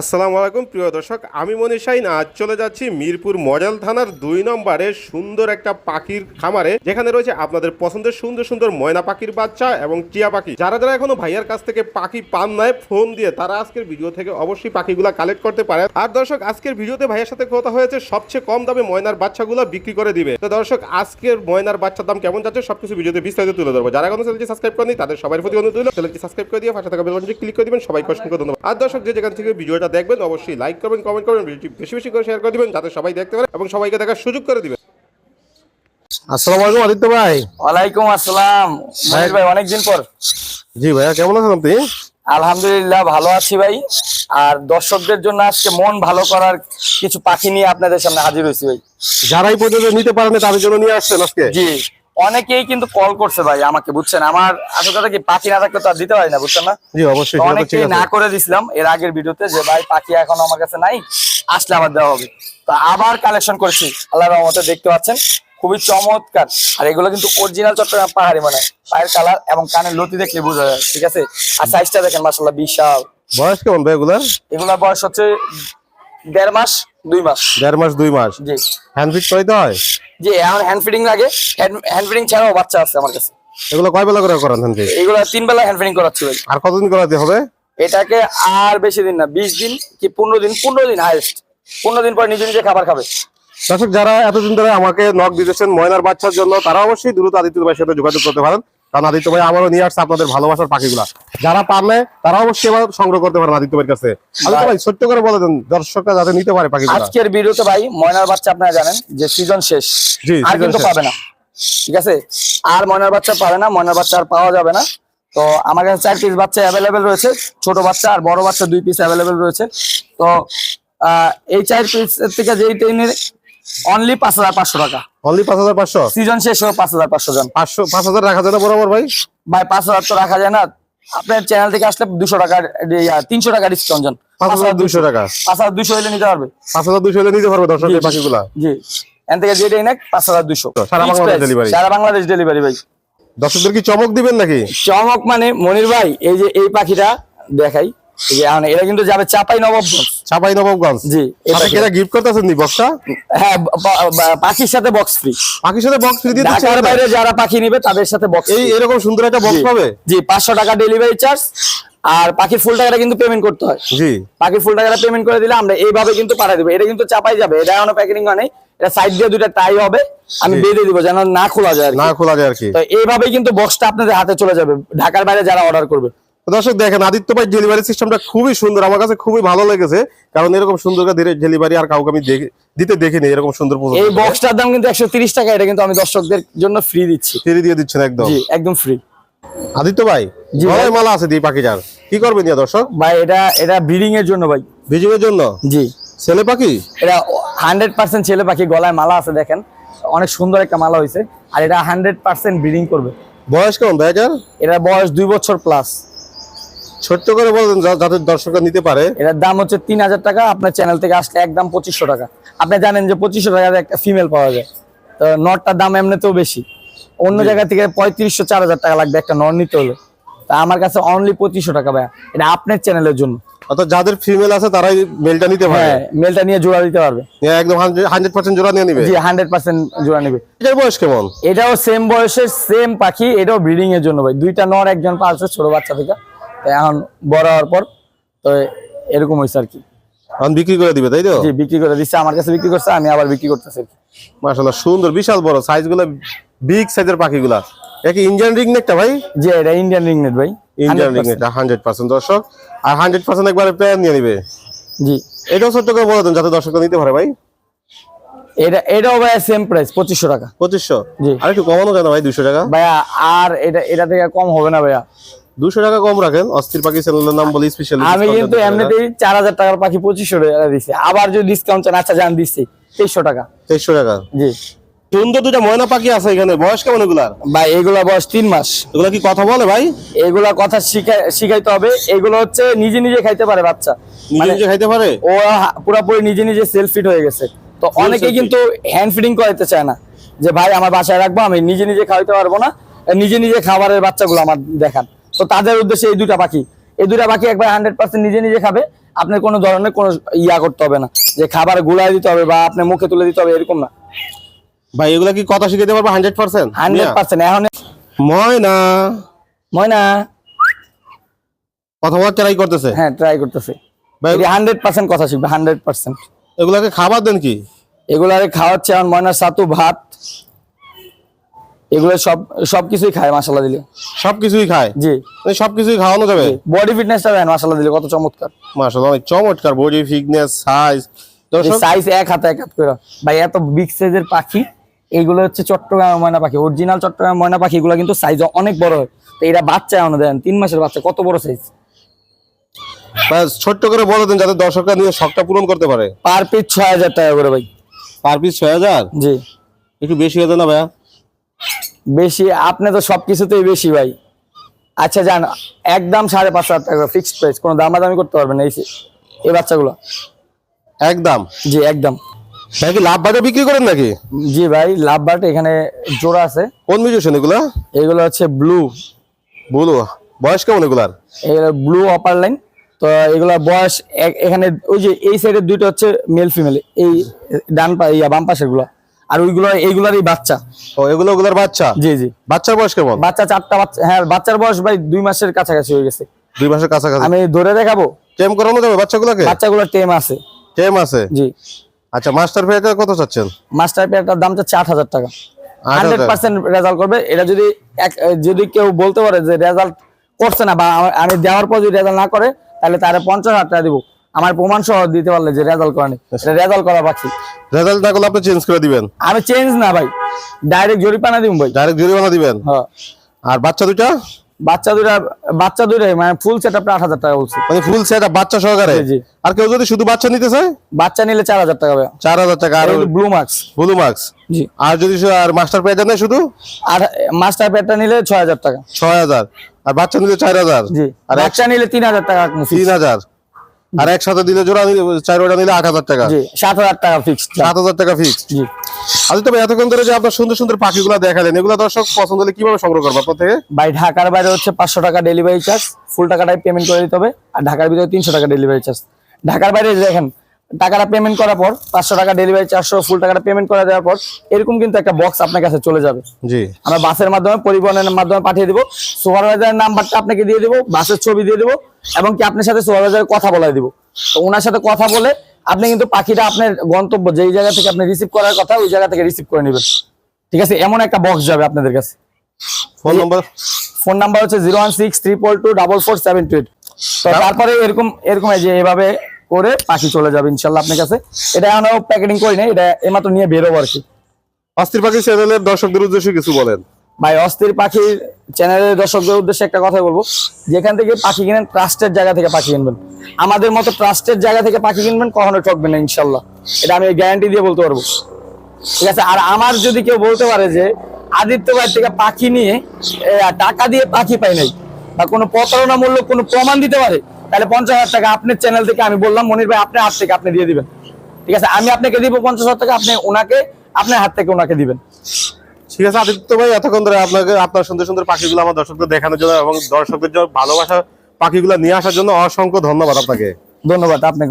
আসসালামু আলাইকুম, প্রিয় দর্শক। আমি মনীষ শাইন আজ চলে যাচ্ছি মিরপুর মডেল থানার দুই নম্বরে সুন্দর একটা পাখির খামারে, যেখানে রয়েছে আপনাদের পছন্দের সুন্দর সুন্দর ময়না পাখির বাচ্চা এবং টিয়া পাখি। যারা যারা এখনও ভাইয়ার কাছ থেকে পাখি পান নাই, ফোন দিয়ে তারা আজকের ভিডিও থেকে অবশ্যই পাখিগুলা কালেক্ট করতে পারে। আর দর্শক, আজকের ভিডিওতে ভাইয়ের সাথে কথা হয়েছে, সবচেয়ে কম দামে ময়নার বাচ্চাগুলো বিক্রি করে দিবে। তো দর্শক, আজকের ময়নার বাচ্চার দাম কেমন যাচ্ছে সবকিছু ভিডিওতে বিস্তারিত তুলে ধরবো। যারা এখনও চ্যানেলটি সাবস্ক্রাইব করেনি তাদের সবার প্রতি অনুরোধ চ্যানেলটি সাবস্ক্রাইব করে দিয়ে পাশে থাকা বেল বাটনটি ক্লিক করে দিবেন। সবাইকে অসংখ্য ধন্যবাদ। আর দর্শক, যে যেখান থেকে ভিডিওটা দেখবেন অবশ্যই লাইক করবেন কমেন্ট করবেন ভিডিওটি বেশি বেশি করে শেয়ার করে দিবেন যাতে সবাই দেখতে পারে এবং সবাইকে দেখার সুযোগ করে দিবেন। আসসালামু আলাইকুম আদিত্য ভাই। ওয়ালাইকুম আসসালাম। মনির ভাই অনেকদিন পর। জি ভাইয়া কেমন আছেন আপনি? আলহামদুলিল্লাহ ভালো আছি ভাই। আর দর্শকদের জন্য আজকে মন ভালো করার কিছু পাখি নিয়ে আপনাদের সামনে হাজির হয়েছি ভাই। যারাই পর্যন্ত নিতে পারেন তাদের জন্য নিয়ে আসছেন আজকে? জি। অনেকেই কিন্তু কল করছে ভাই আমাকে বুঝছেন? আমার আসল কথা কি পাখি না থাকলে তো আর দিতে পারি না বুঝছেন না? জি অবশ্যই অনেকেই না করে দিছিলাম এর আগের ভিডিওতে যে ভাই পাখি এখন আমার কাছে নাই আসলে আমার দেওয়া হবে। তো আবার কালেকশন করেছি আল্লাহ রহমতে দেখতে পাচ্ছেন খুবই চমৎকার। আর এগুলো কিন্তু অরিজিনাল চট্টগ্রাম পাহাড়ি মানে পায়ের কালার এবং কানের লতি দেখলে বোঝা যায় ঠিক আছে? আর সাইজটা দেখেন মাসাল্লাহ বিশাল। বয়স কেমন ভাই এগুলার? এগুলোর বয়স হচ্ছে দেড় মাস দুই মাস। দেড় মাস দুই মাস? জি। হ্যান্ড ফিট করাইতে হয়? জি এখন হ্যান্ড লাগে। হ্যান্ড ছাড়াও বাচ্চা আছে আমার কাছে। এগুলো কয় বেলা করে করান হ্যান্ড ফিট এগুলো তিন বেলা হ্যান্ড ফিডিং করাচ্ছি ভাই। আর কতদিন করাতে হবে? এটাকে আর বেশি দিন না বিশ দিন কি পনেরো দিন? পনেরো দিন হাইস্ট পনেরো দিন পর নিজে নিজে খাবার খাবে। দর্শক যারা এতদিন ধরে আমাকে নক দিতেছেন ময়নার বাচ্চার জন্য তারা অবশ্যই দ্রুত আদিত্য ভাইয়ের সাথে যোগাযোগ করতে পারেন। কারণ আদিত্য ভাই আমারও নিয়ে আসছে আপনাদের ভালোবাসার পাখিগুলা। যারা পারলে তারা অবশ্যই আবার সংগ্রহ করতে পারেন আদিত্য ভাইয়ের কাছে। আদিত্য ভাই সত্য করে বলে দেন দর্শকরা যাতে নিতে পারে পাখিগুলা। আজকের ভিডিওতে ভাই ময়নার বাচ্চা আপনারা জানেন যে সিজন শেষ। আর কিন্তু পাবে না। ঠিক আছে? আর ময়নার বাচ্চা পাবে না ময়নার বাচ্চা আর পাওয়া যাবে না। তো আমার কাছে চার পিস বাচ্চা অ্যাভেলেবেল রয়েছে ছোট বাচ্চা আর বড় বাচ্চা দুই পিস অ্যাভেলেবেল রয়েছে। তো আহ, এই চার পিস থেকে যেই ট্রেনের অনলি পাঁচ হাজার পাঁচশো টাকা অনলি পাঁচ হাজার পাঁচশো সিজন শেষ হয়ে পাঁচ হাজার পাঁচশো জন পাঁচশো পাঁচ হাজার রাখা যায় না বরাবর ভাই ভাই পাঁচ হাজার তো রাখা যায় না আপনার চ্যানেল থেকে আসলে দুশো টাকা তিনশো টাকা ডিসকাউন্ট জন পাঁচ হাজার দুইশো টাকা পাঁচ হাজার দুশো হলে নিতে পারবে পাঁচ হাজার দুইশো হলে নিতে পারবে দর্শক পাখিগুলা জি এখান থেকে যেটাই নেক পাঁচ হাজার দুশো সারা বাংলাদেশ delivery? সারা বাংলাদেশ ডেলিভারি ভাই দর্শকদের কি চমক দিবেন নাকি চমক মানে মনির ভাই এই যে এই পাখিটা দেখাই এটা কিন্তু যাবে চাপাই নবাবগঞ্জ। চাপাই নবাবগঞ্জ। জি, এই সাথে গিফট করতেছেন নি বক্সটা হ্যাঁ ব- ব- পাখির সাথে বক্স ফ্রি পাখির সাথে বক্স ফ্রি দিয়ে ঢাকার বাইরে যারা পাখি নিবে তাদের সাথে বক্স এই এরকম সুন্দর একটা বক্স পাবে? জি পাঁচশো টাকা ডেলিভারি চার্জ আর পাখির ফুল টাকাটা কিন্তু পেমেন্ট করতে হয়। জি। পাখির ফুল টাকাটা পেমেন্ট করে দিলে আমরা এইভাবে কিন্তু পাঠিয়ে দেবো। এটা কিন্তু চাপাই যাবে। এটা এখনও প্যাকেটিং হয় নাই। এটা সাইড দিয়ে দুইটা টাই হবে। আমি। বেঁধে দিব যেন না খোলা যায় না খোলা যায় আর কি। তো এইভাবেই কিন্তু বক্সটা আপনাদের হাতে চলে যাবে। ঢাকার বাইরে যারা অর্ডার করবে। দর্শক দেখেন আদিত্য ভাই ডেলিভারি সিস্টেমটা খুবই সুন্দর আমার কাছে খুবই ভালো লেগেছে। কারণ এরকম সুন্দর ডেলিভারি আর কাউকে আমি দিতে দেখিনি এরকম সুন্দর এই বক্সটার দাম কিন্তু একশো তিরিশ টাকা এটা কিন্তু আমি দর্শকদের জন্য ফ্রি দিচ্ছি। ফিরে দিয়ে দিচ্ছেন একদম। একদম ফ্রি আদিত্য ভাই। মালা আছে দিয়ে পাখিটার কি করবেন দিয়া দর্শক? ভাই এটা এটা ব্রিডিং এর জন্য ভাই। বিজিং এর জন্য? জি। ছেলে পাখি? এটা হান্ড্রেড পার্সেন্ট ছেলে পাখি গলায় মালা আছে দেখেন। অনেক সুন্দর একটা মালা হয়েছে। আর এটা হান্ড্রেড পার্সেন্ট ব্রিডিং করবে। বয়স কেমন ভাই এটার? এটার বয়স দুই বছর প্লাস ছোট্ট করে বলবেন যা- যাতে দর্শকরা নিতে পারে। এটার দাম হচ্ছে তিন হাজার টাকা আপনার চ্যানেল থেকে আসলে একদম পঁচিশশো টাকা। আপনি জানেন যে পঁচিশশো টাকার একটা ফিমেল পাওয়া যায়। তো নটটার দাম এমনিতেও বেশি। অন্য জায়গা থেকে পঁয়ত্রিশশো চার হাজার টাকা লাগবে একটা নর নিতে হলে। তা আমার কাছে অনলি পঁচিশশো টাকা ভাইয়া। এটা আপনার চ্যানেলের জন্য। অর্থাৎ যাদের ফিমেল আছে তারাই মেলটা নিতে পারে। হ্যাঁ মেলটা নিয়ে জোড়া দিতে পারবে। একদম হান্ড্রেড পার্সেন্ট জোড়া নিয়ে নিবে। জি হান্ড্রেড পার্সেন্ট জোড়া নেবে। এটার বয়স কেমন? এটাও সেম বয়সের সেম পাখি এটাও ব্রিডিং এর জন্য ভাই। দুইটা নর একজন পালছে ছোট বাচ্চা থেকে। তো এখন বড় হওয়ার পর তো এরকম হয়েছে আর কি। এখন বিক্রি করে দিবে তাই তো? জি বিক্রি করে দিচ্ছে আমার কাছে বিক্রি করছে আমি আবার বিক্রি করতেছি মাশাআল্লাহ সুন্দর বিশাল বড় সাইজগুলা বিগ সাইজের পাখিগুলা একই ইন্ডিয়ান রিং নেকটা ভাই? জি এটা ইন্ডিয়ান রিংনেট ভাই ইন্ডিয়ান 100% রিং হান্ড্রেড পার্সেন্ট দর্শক। আর হান্ড্রেড পার্সেন্ট একবারে প্যান নিয়ে নিবে। জি। এটাও ছোট্ট করে বলে দেন যাতে দর্শকরা নিতে পারে ভাই। এটা এটাও ভাই সেম প্রাইস পঁচিশশো টাকা। পঁচিশশো? জি। আর একটু কমানো যায় না ভাই দুশো টাকা? ভাইয়া আর এটা এটা থেকে কম হবে না ভাইয়া। দুশো টাকা কম রাখেন। অস্থির পাখি চ্যানেলের নাম বলি স্পেশাল আমি কিন্তু এমনিতেই চার হাজার টাকার পাখি পঁচিশশো টাকা দিচ্ছি আবার যদি ডিসকাউন্ট চান আচ্ছা জান দিচ্ছি তেইশশো টাকা। তেইশশো টাকা। জি। সুন্দর দুটা ময়না পাখি আছে এখানে। বয়স কেমন এগুলার? ভাই এগুলা বয়স তিন মাস। এগুলা কি কথা বলে ভাই? এগুলা কথা শিখাই শিখাইতে হবে। এগুলো হচ্ছে নিজে নিজে খাইতে পারে বাচ্চা। নিজে মানে নিজে খাইতে পারে? ও পুরাপুরি নিজে নিজে সেলফ ফিট হয়ে গেছে। তো অনেকেই কিন্তু হ্যান্ড ফিডিং করাইতে চায় না। যে ভাই আমার বাসায় রাখব আমি নিজে নিজে খাওয়াইতে পারব না। নিজে নিজে খাবারের বাচ্চাগুলো আমার দেখান। তো তাদের উদ্দেশ্যে এই দুটা পাখি। এই দুটা পাখি একবার হান্ড্রেড পার্সেন্ট নিজে নিজে খাবে। আপনার কোনো ধরনের কোনো ইয়া করতে হবে না। যে খাবার গুলাই দিতে হবে বা আপনার মুখে তুলে দিতে হবে এরকম না। ভাই এগুলা কি কথা শিখে পারব হান্ড্রেড পার্সেন্ট হান্ড্রেড পার্সেন্ট এখন ময়না। ময়না। কথা বলার ট্রাই করতেছে। হ্যাঁ ট্রাই করতেছে। ভাই হান্ড্রেড পার্সেন্ট কথা শিখবে হান্ড্রেড পার্সেন্ট এগুলাকে খাবার দেন কি? এগুলারে খাওয়াচ্ছে এখন ময়নার সাতু ভাত। এগুলো সব সবকিছুই খায় মশলা দিলে। সবকিছুই খায়? জি। মানে সবকিছুই খাওয়ানো যাবে? বডি ফিটনেসটা দেন মশলা দিলে কত চমৎকার। অনেক চমৎকার। বডি ফিটনেস সাইজ সাইজ এক হাতে এক হাত করে। ভাই এত বিগ সাইজের পাখি এইগুলো হচ্ছে চট্টগ্রামের ময়না পাখি। অরিজিনাল চট্টগ্রামের ময়না পাখি এগুলো কিন্তু সাইজ অনেক বড়। হয় তো এরা বাচ্চা দেন তিন মাসের বাচ্চা কত বড় সাইজ ছোট্ট করে বলে দেন যাতে দর্শকরা নিয়ে শখটা পূরণ করতে পারে। পার পিস ছয় হাজার টাকা করে ভাই। পার পিস ছয় হাজার? জি। একটু বেশি হয়ে না ভাইয়া? বেশি আপনি তো সবকিছুতেই বেশি ভাই। আচ্ছা যান একদম সাড়ে পাঁচ হাজার টাকা ফিক্সড প্রাইস কোনো দামাদামি করতে পারবেন এই এই বাচ্চাগুলো। একদম জি একদম ভাই কি লাভ বাজার বিক্রি করেন নাকি? জি ভাই লাভ বাট এখানে জোড়া আছে। কোন মিউজিশন এগুলা? এগুলো হচ্ছে ব্লু। বলো বয়স কেমন এগুলার? এগুলো ব্লু অপার লাইন তো এগুলা বয়স এখানে ওই যে এই সাইডের দুইটা হচ্ছে মেল ফিমেল এই ডান পা ইয়া বাম পাশেরগুলা আর ওইগুলো এইগুলারই বাচ্চা। ও এগুলো ওগুলার বাচ্চা? জি জি। বাচ্চার বয়স কেমন? বাচ্চা চারটা বাচ্চা হ্যাঁ বাচ্চার বয়স ভাই দুই মাসের কাছাকাছি হয়ে গেছে। দুই মাসের কাছাকাছি। আমি ধরে দেখাবো? টেম করানো যাবে বাচ্চাগুলোকে? বাচ্চাগুলো টেম আছে। টেম আছে? জি। আচ্ছা মাস্টার ফেয়ারটা কত চাচ্ছেন? মাস্টার পেয়ারটার দাম চাচ্ছে আট হাজার টাকা। হান্ড্রেড পার্সেন্ট রেজাল্ট করবে। এটা যদি এক- যদি কেউ বলতে পারে যে রেজাল্ট করছে না বা আমা- আমি দেওয়ার পর যদি রেজাল্ট না করে তাহলে তারা পঞ্চাশ হাজার টাকা দিব। আমার প্রমাণ সহ দিতে পারলে যে রেজাল্ট করেনি রেজাল্ট করা পাচ্ছি রেজাল্ট না করলে আপনি চেঞ্জ করে দিবেন। আমি চেঞ্জ না ভাই। ডাইরেক্ট জরিপানা দিব ভাই। ডাইরেক্ট জরিমানা দিবেন? হ্যাঁ। আর বাচ্চা দুইটা? বাচ্চা দুইটা বাচ্চা দুইটাই মানে ফুল সেট আপটা আট হাজার টাকা বলছে। মানে ফুল সেট বাচ্চা সহকারে। আর কেউ যদি শুধু বাচ্চা নিতে চায়? বাচ্চা নিলে চার হাজার টাকা চার হাজার টাকা আর ব্লু মার্কস ব্লু মার্কস জি। আর যদি আর মাস্টার পেয়ারটা নেয় শুধু? আর মাস্টার পেয়ারটা নিলে ছয় হাজার টাকা। ছয় হাজার। আর বাচ্চা নিলে চার হাজার। জি। আর বাচ্চা নিলে তিন হাজার টাকা তিন হাজার। আর একসাথে দিলে জোড়া নিলে চার ওটা নিলে আট হাজার টাকা। সাত হাজার টাকা ফিক্সড সাত হাজার টাকা ফিক্স জি। আচ্ছা তবে এতক্ষণ ধরে যে আপনার সুন্দর সুন্দর পাখিগুলো দেখালেন এগুলো দর্শক পছন্দ হলে কীভাবে সংগ্রহ করব আপনার থেকে? ভাই ঢাকার বাইরে হচ্ছে পাঁচশো টাকা ডেলিভারি চার্জ ফুল টাকাটাই পেমেন্ট করে দিতে হবে আর ঢাকার ভিতরে তিনশো টাকা ডেলিভারি চার্জ ঢাকার বাইরে দেখেন টাকাটা পেমেন্ট করার পর পাঁচশো টাকা ডেলিভারি চারশো ফুল টাকাটা পেমেন্ট করে দেওয়ার পর এরকম কিন্তু একটা বক্স আপনার কাছে চলে যাবে। জি। আমরা বাসের মাধ্যমে পরিবহনের মাধ্যমে পাঠিয়ে দিব। সুপারভাইজারের নাম্বারটা আপনাকে দিয়ে দিব বাসের ছবি দিয়ে দিব এবং কি আপনার সাথে সুপারভাইজারের কথা বলাই দিব। তো ওনার সাথে কথা বলে আপনি কিন্তু পাখিটা আপনার গন্তব্য যেই জায়গা থেকে আপনি রিসিভ করার কথা ওই জায়গা থেকে রিসিভ করে নেবেন। ঠিক আছে? এমন একটা বক্স যাবে আপনাদের কাছে। ফোন নম্বর ফোন নাম্বার হচ্ছে zero one six triple two double four seven two eight তো তারপরে এরকম এরকম এই যে এভাবে করে পাখি চলে যাবে ইনশাল্লাহ আপনার কাছে। এটা এখনও প্যাকেটিং করি নাই এটা এমাত্র নিয়ে বেরোবো আর কি। অস্থির পাখি চ্যানেলের দর্শকদের উদ্দেশ্যে কিছু বলেন। ভাই, অস্থির পাখির চ্যানেলের দর্শকদের উদ্দেশ্যে একটা কথা বলব। যেখান থেকে পাখি কিনেন ট্রাস্টের জায়গা থেকে পাখি কিনবেন। আমাদের মতো ট্রাস্টের জায়গা থেকে পাখি কিনবেন কখনো ঠকবেন না ইনশাল্লাহ এটা আমি গ্যারান্টি দিয়ে বলতে পারব। ঠিক আছে? আর আমার যদি কেউ বলতে পারে যে, আদিত্য ভাই থেকে পাখি নিয়ে টাকা দিয়ে পাখি পাই নাই, বা কোনো প্রতারণামূলক কোনো প্রমাণ দিতে পারে, তাহলে পঞ্চাশ হাজার টাকা আপনার চ্যানেল থেকে আমি বললাম, মনির ভাই, আপনার হাত থেকে আপনি দিয়ে দিবেন। ঠিক আছে? আমি আপনাকে দিব পঞ্চাশ হাজার টাকা, আপনি ওনাকে, আপনার হাত থেকে ওনাকে দিবেন। ঠিক আছে, আদিত্য ভাই, এতক্ষণ ধরে আপনাকে, আপনার সুন্দর সুন্দর পাখিগুলো আমার দর্শকদের দেখানোর জন্য এবং দর্শকদের ভালোবাসা পাখিগুলো নিয়ে আসার জন্য অসংখ্য ধন্যবাদ আপনাকে। ধন্যবাদ, আপনাকে।